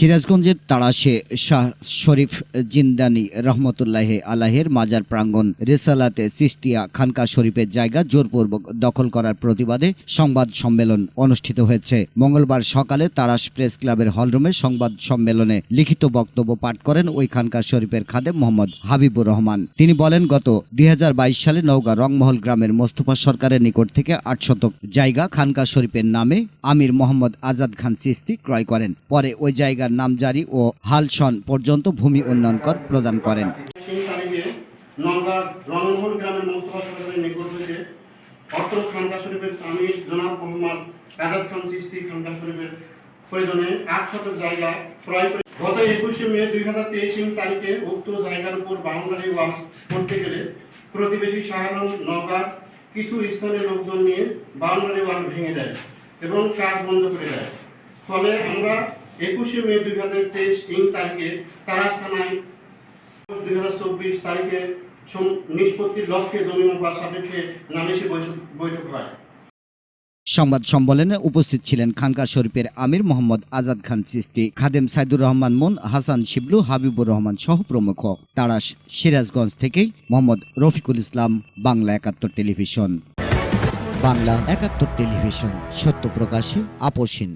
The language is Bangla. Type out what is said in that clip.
সিরাজগঞ্জের তাড়াশে শাহ শরীফ জিন্দানি রহমতুল্লাহ আলাহের মাজার প্রাঙ্গণ রেসালাতে সিস্তিয়া খানকা শরীফের জায়গা জোরপূর্বক দখল করার প্রতিবাদে সংবাদ সম্মেলন অনুষ্ঠিত হয়েছে। মঙ্গলবার সকালে তাড়াশ প্রেস ক্লাবের হলরুমে সংবাদ সম্মেলনে লিখিত বক্তব্য পাঠ করেন ওই খানকা শরীফের খাদে মোহাম্মদ হাবিবুর রহমান। তিনি বলেন, গত দুই হাজার বাইশ সালে নওগাঁ রংমহল গ্রামের মোস্তফা সরকারের নিকট থেকে আট শতক জায়গা খানকা শরীফের নামে আমির মোহাম্মদ আজাদ খান সিস্তি ক্রয় করেন। পরে ওই জায়গার নামজারি ও হালসন পর্যন্ত ভূমি উন্নয়ন কর প্রদান করেন। খান আট শতক জায়গা ক্রয় করে গত একুশে মে দুই হাজার তেইশ তারিখে উক্ত জায়গার উপর বাউন্ডারি ওয়াল করতে গেলে প্রতিবেশী শাহানম নওগাঁর কিছু স্থানীয় লোকজন নিয়ে বাউন্ডারি ওয়াল ভেঙে দেয় এবং কাজ বন্ধ করে দেয়। ফলে আমরা একুশে মে দুই হাজার তেইশ ইং তারিখে তারাস থানায় দুই হাজার চব্বিশ তারিখে নিষ্পত্তির লক্ষ্যে সাপেক্ষে বৈঠক হয়। সংবাদ সম্মেলনে উপস্থিত ছিলেন খানকা শরীফের আমির মোহাম্মদ আজাদ খান চিস্তি, খাদেম সাইদুর রহমান মুন, হাসান শিবলু, হাবিবুর রহমান সহ প্রমুখ। তারাস সিরাজগঞ্জ থেকেই মোহাম্মদ রফিকুল ইসলাম, বাংলা একাত্তর টেলিভিশন। বাংলা একাত্তর টেলিভিশন, সত্য প্রকাশে আপোষহীন